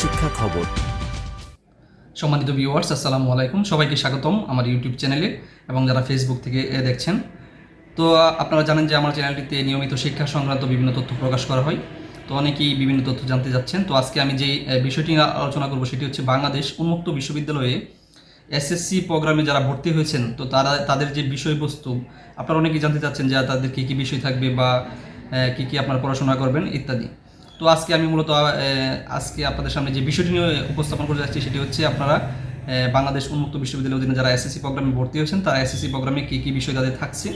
শিক্ষা খবর। সম্মানিত ভিউয়ার্স আসসালামু আলাইকুম। সবাইকে স্বাগতম আমার ইউটিউব চ্যানেলে এবং যারা ফেসবুক থেকে দেখছেন। তো আপনারা জানেন যে আমার চ্যানেলটিতে নিয়মিত শিক্ষা সংক্রান্ত বিভিন্ন তথ্য প্রকাশ করা হয়। তো, অনেকেই বিভিন্ন তথ্য জানতে যাচ্ছেন। তো, আজকে আমি যে বিষয়টি আলোচনা করব সেটি হচ্ছে বাংলাদেশ উন্মুক্ত বিশ্ববিদ্যালয়ে এসএসসি প্রোগ্রামে যারা ভর্তি হয়েছেন, তো তারা, তাদের যে বিষয়বস্তু, আপনারা অনেকেই জানতে চাচ্ছেন যে তাদের কী কী বিষয় থাকবে বা কী কী আপনারা পড়াশোনা করবেন, ইত্যাদি। তো আজকে আমি মূলত আজকে আপনাদের সামনে যে বিষয়টি নিয়ে উপস্থাপন করে যাচ্ছি সেটি হচ্ছে আপনারা বাংলাদেশ উন্মুক্ত বিশ্ববিদ্যালয়ের অধীনে যারা এসএসসি প্রোগ্রামে ভর্তি হয়েছেন, তারা এসএসসি প্রোগ্রামে কী কী বিষয় তাদের থাকছে।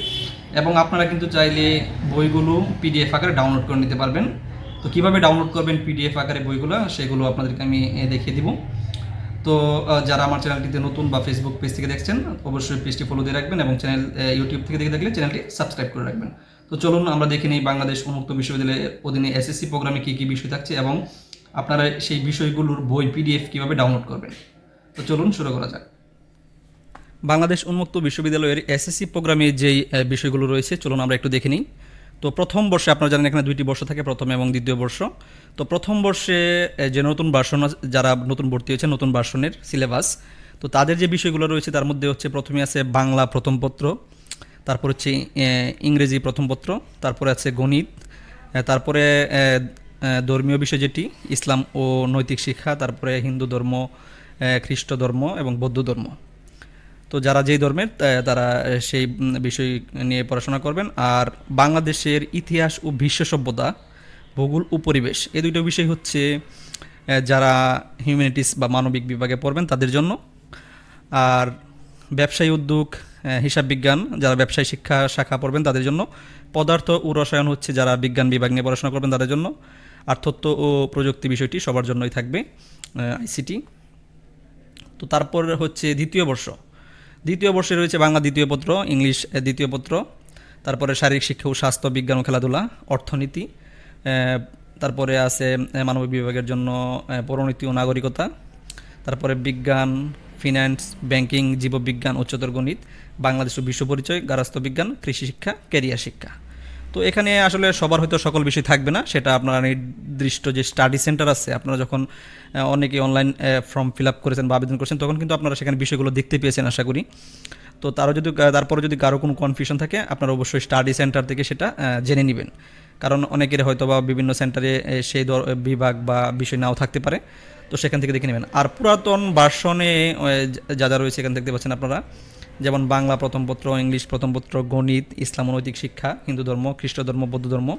এবং আপনারা কিন্তু চাইলে বইগুলো পিডিএফ আকারে ডাউনলোড করে নিতে পারবেন। তো কীভাবে ডাউনলোড করবেন পিডিএফ আকারে বইগুলো, সেগুলো আপনাদেরকে আমি দেখিয়ে দিব। তো যারা আমার চ্যানেলটিতে নতুন বা ফেসবুক পেজ থেকে দেখছেন, অবশ্যই পেজটি ফলো দিয়ে রাখবেন এবং চ্যানেল ইউটিউব থেকে দেখে দেখলে চ্যানেলটি সাবস্ক্রাইব করে রাখবেন। তো চলুন আমরা দেখে নিই বাংলাদেশ উন্মুক্ত বিশ্ববিদ্যালয়ের অধীনে এসএসসি প্রোগ্রামে কী কী বিষয় থাকছে এবং আপনারা সেই বিষয়গুলোর বই পিডিএফ কীভাবে ডাউনলোড করবেন। তো চলুন শুরু করা যাক। বাংলাদেশ উন্মুক্ত বিশ্ববিদ্যালয়ের এসএসসি প্রোগ্রামে যেই বিষয়গুলো রয়েছে, চলুন আমরা একটু দেখে নিই। তো প্রথম বর্ষে আপনারা জানেন এখানে দুইটি বর্ষ থাকে, প্রথম এবং দ্বিতীয় বর্ষ। তো প্রথম বর্ষে যে নতুন ভার্সন যারা নতুন ভর্তি হয়েছে, নতুন ভার্সনের সিলেবাস তো তাদের যে বিষয়গুলো রয়েছে, তার মধ্যে হচ্ছে প্রথমে আছে বাংলা প্রথম পত্র, তারপর হচ্ছে ইংরেজি প্রথম পত্র, তারপরে আছে গণিত তারপরে ধর্মীয় বিষয় যেটি, ইসলাম ও নৈতিক শিক্ষা, তারপরে হিন্দু ধর্ম খ্রিস্ট ধর্ম এবং বৌদ্ধ ধর্ম। তো যারা যেই ধর্মের তারা সেই বিষয় নিয়ে পড়াশোনা করবেন। আর বাংলাদেশের ইতিহাস ও বিশ্ব সভ্যতা, ভূগোল ও পরিবেশ, এই দুটো বিষয় হচ্ছে যারা হিউম্যানিটিস বা মানবিক বিভাগে পড়বেন তাদের জন্য। আর ব্যবসায়ী উদ্যোগ হিসাব বিজ্ঞান, যারা ব্যবসায়ী শিক্ষা শাখা পড়বেন তাদের জন্য। পদার্থ ও রসায়ন হচ্ছে যারা বিজ্ঞান বিভাগ নিয়ে পড়াশোনা করবেন তাদের জন্য। আর তথ্য ও প্রযুক্তি বিষয়টি সবার জন্যই থাকবে আইসিটি। তো তারপর হচ্ছে দ্বিতীয় বর্ষ। দ্বিতীয় বর্ষে রয়েছে বাংলা দ্বিতীয় পত্র, ইংলিশ দ্বিতীয় পত্র, তারপরে শারীরিক শিক্ষা ও স্বাস্থ্য, বিজ্ঞান ও খেলাধুলা, অর্থনীতি তারপরে আছে মানবিক বিভাগের জন্য পরনীতি ও নাগরিকতা, তারপরে বিজ্ঞান ফিন্যান্স ব্যাংকিং, জীববিজ্ঞান, উচ্চতর গণিত, বাংলাদেশ ও বিশ্ব পরিচয় গার্হস্থ্য বিজ্ঞান, কৃষি শিক্ষা ক্যারিয়ার শিক্ষা। তো এখানে আসলে সবার হয়তো সকল বিষয় থাকবে না, সেটা আপনারা নির্দিষ্ট যে স্টাডি সেন্টার আছে, আপনারা যখন অনেকে অনলাইন ফর্ম ফিল আপ করেছেন বা আবেদন করেছেন, তখন কিন্তু আপনারা সেখানে বিষয়গুলো দেখতে পেয়েছেন আশা করি। তো তারও যদি তারপরে যদি কারও কোনো কনফিউশন থাকে, আপনারা অবশ্যই স্টাডি সেন্টার থেকে সেটা জেনে নেবেন। কারণ অনেকের হয়তো বা বিভিন্ন সেন্টারে সেই বিভাগ বা বিষয় নাও থাকতে পারে, তো সেখান থেকে দেখে নেবেন। আর পুরাতন ভার্সনে যা যা রয়েছে এখান থেকে দেখতে পাচ্ছেন আপনারা। যেমন বাংলা প্রথম পত্র, ইংলিশ প্রথম পত্র, গণিত, ইসলাম নৈতিক শিক্ষা, হিন্দু ধর্ম, খ্রিস্ট ধর্ম, বৌদ্ধ ধর্ম।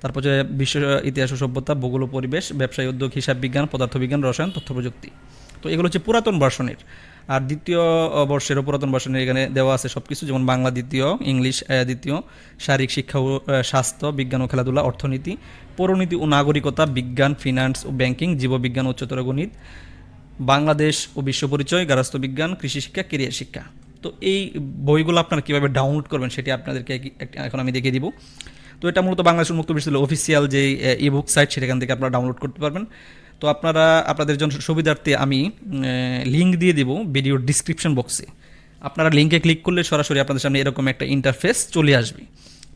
তারপর বিশ্ব ইতিহাস ও সভ্যতা, ভূগোল পরিবেশ, ব্যবসায়ী, উদ্যোগ, হিসাব বিজ্ঞান, পদার্থবিজ্ঞান, রসায়ন, তথ্য প্রযুক্তি। তো এগুলো হচ্ছে পুরাতন ভার্সনের। আর দ্বিতীয় বর্ষেরও পুরাতন ভার্সনের এখানে দেওয়া আছে সব কিছু যেমন বাংলা দ্বিতীয়, ইংলিশ দ্বিতীয়, শারীরিক শিক্ষা ও স্বাস্থ্য, বিজ্ঞান ও খেলাধুলা, অর্থনীতি, পৌরনীতি ও নাগরিকতা, বিজ্ঞান, ফিনান্স ও ব্যাংকিং, জীববিজ্ঞান উচ্চতর গণিত, বাংলাদেশ ও বিশ্ব পরিচয়, গার্হস্থ্য বিজ্ঞান, কৃষি শিক্ষা, কেরিয়ার শিক্ষা। তো এই বইগুলো আপনারা কীভাবে ডাউনলোড করবেন সেটি আপনাদেরকে এখন আমি দেখিয়ে দিব। তো এটা মূলত বাংলাদেশ উন্মুক্ত বিশ্ববিদ্যালয় অফিসিয়াল যে ইবুক সাইট সেখান থেকে আপনারা ডাউনলোড করতে পারবেন। তো আপনারা, আপনাদের জন্য সুবিধার্থে আমি লিঙ্ক দিয়ে দিব ভিডিওর ডিসক্রিপশন বক্সে আপনারা লিঙ্কে ক্লিক করলে সরাসরি আপনাদের সামনে এরকম একটা ইন্টারফেস চলে আসবে।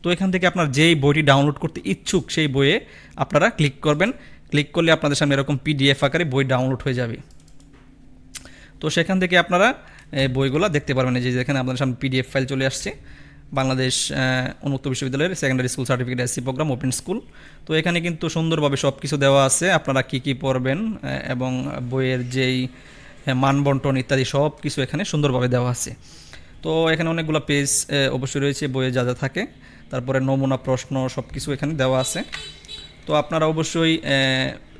তো এখান থেকে আপনার যেই বইটি ডাউনলোড করতে ইচ্ছুক, সেই বইয়ে আপনারা ক্লিক করবেন। ক্লিক করলে আপনাদের সামনে এরকম পিডিএফ আকারে বই ডাউনলোড হয়ে যাবে। তো সেখান থেকে আপনারা বইগুলো দেখতে পারবেন। যে যেখানে আপনাদের সামনে পিডিএফ ফাইল চলে আসছে। বাংলাদেশ উন্মুক্ত বিশ্ববিদ্যালয়ের secondary school certificate SC programme open school তো এখানে কিন্তু সুন্দরভাবে সব কিছু দেওয়া আছে। আপনারা কি কি পড়বেন এবং বইয়ের যেই মানবন্টন ইত্যাদি সব কিছু এখানে সুন্দরভাবে দেওয়া আছে। তো এখানে অনেকগুলো পেজ অবশ্যই রয়েছে, বইয়ে যা যা থাকে। তারপরে নমুনা প্রশ্ন সব কিছু এখানে দেওয়া আছে। তো আপনারা অবশ্যই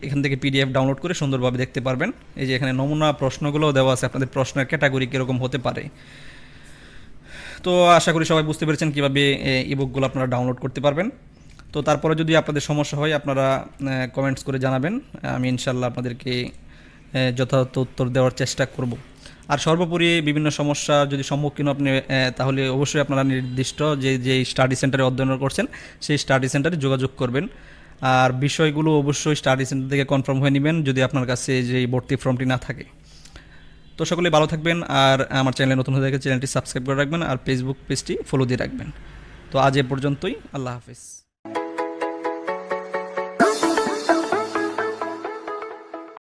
এখান থেকে পিডিএফ ডাউনলোড করে সুন্দরভাবে দেখতে পারবেন। এই যে এখানে নমুনা প্রশ্নগুলোও দেওয়া আছে, আপনাদের প্রশ্নের ক্যাটাগরি কীরকম হতে পারে। তো আশা করি সবাই বুঝতে পেরেছেন কীভাবে ই বুকগুলো আপনারা ডাউনলোড করতে পারবেন। তো তারপরে যদি আপনাদের সমস্যা হয়, আপনারা কমেন্টস করে জানাবেন। আমি ইনশাল্লাহ আপনাদেরকে যথাযথ উত্তর দেওয়ার চেষ্টা করব। আর সর্বোপরি বিভিন্ন সমস্যা যদি সম্মুখীন আপনি তাহলে অবশ্যই আপনারা নির্দিষ্ট যে যে স্টাডি সেন্টারে অধ্যয়ন করছেন, সেই স্টাডি সেন্টারে যোগাযোগ করবেন। আর বিষয়গুলো অবশ্যই স্টাডি সেন্টার থেকে কনফার্ম হয়ে নেবেন যদি আপনার কাছে যে ভর্তি ফর্মটি না থাকে। তো সকলে ভালো থাকবেন আর আমার চ্যানেলে নতুন হয়ে থাকে চ্যানেলটি সাবস্ক্রাইব করে রাখবেন আর ফেসবুক পেজটি ফলো দিয়ে রাখবেন। তো আজ এ পর্যন্তই, আল্লাহ হাফিজ।